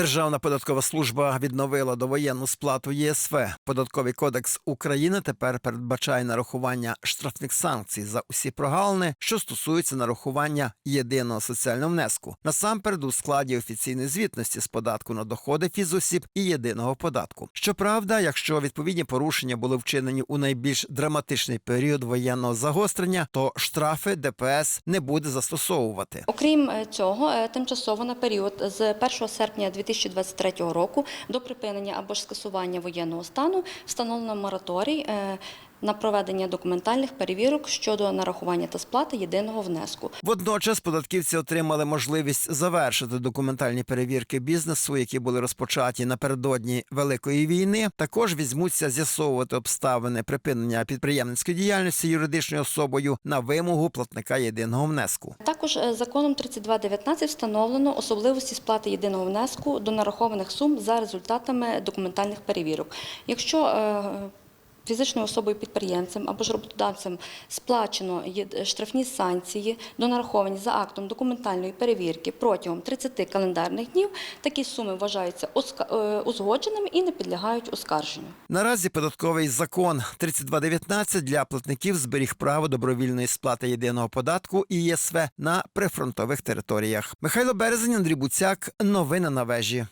Державна податкова служба відновила довоєнну сплату ЄСВ. Податковий кодекс України тепер передбачає нарахування штрафних санкцій за усі прогалини, що стосуються нарахування єдиного соціального внеску. Насамперед у складі офіційної звітності з податку на доходи фізосіб і єдиного податку. Щоправда, якщо відповідні порушення були вчинені у найбільш драматичний період воєнного загострення, то штрафи ДПС не буде застосовувати. Окрім е, цього, е, тимчасово на період з 1 серпня 2023 року до припинення або ж скасування воєнного стану встановлено мораторій е, на проведення документальних перевірок щодо нарахування та сплати єдиного внеску. Водночас податківці отримали можливість завершити документальні перевірки бізнесу, які були розпочаті напередодні великої війни. Також візьмуться з'ясовувати обставини припинення підприємницької діяльності юридичною особою на вимогу платника єдиного внеску. Також е, законом 3219 встановлено особливості сплати єдиного внеску до нарахованих сум за результатами документальних перевірок. Якщо е, Фізичною особою підприємцем або ж роботодавцем сплачено штрафні санкції, донараховані за актом документальної перевірки протягом 30 календарних днів. Такі суми вважаються е, узгодженими і не підлягають оскарженню. Наразі податковий закон 3219 для платників зберіг право добровільної сплати єдиного податку і ЄСВ на прифронтових територіях. Михайло Березень, Андрій Буцяк. Новини на вежі.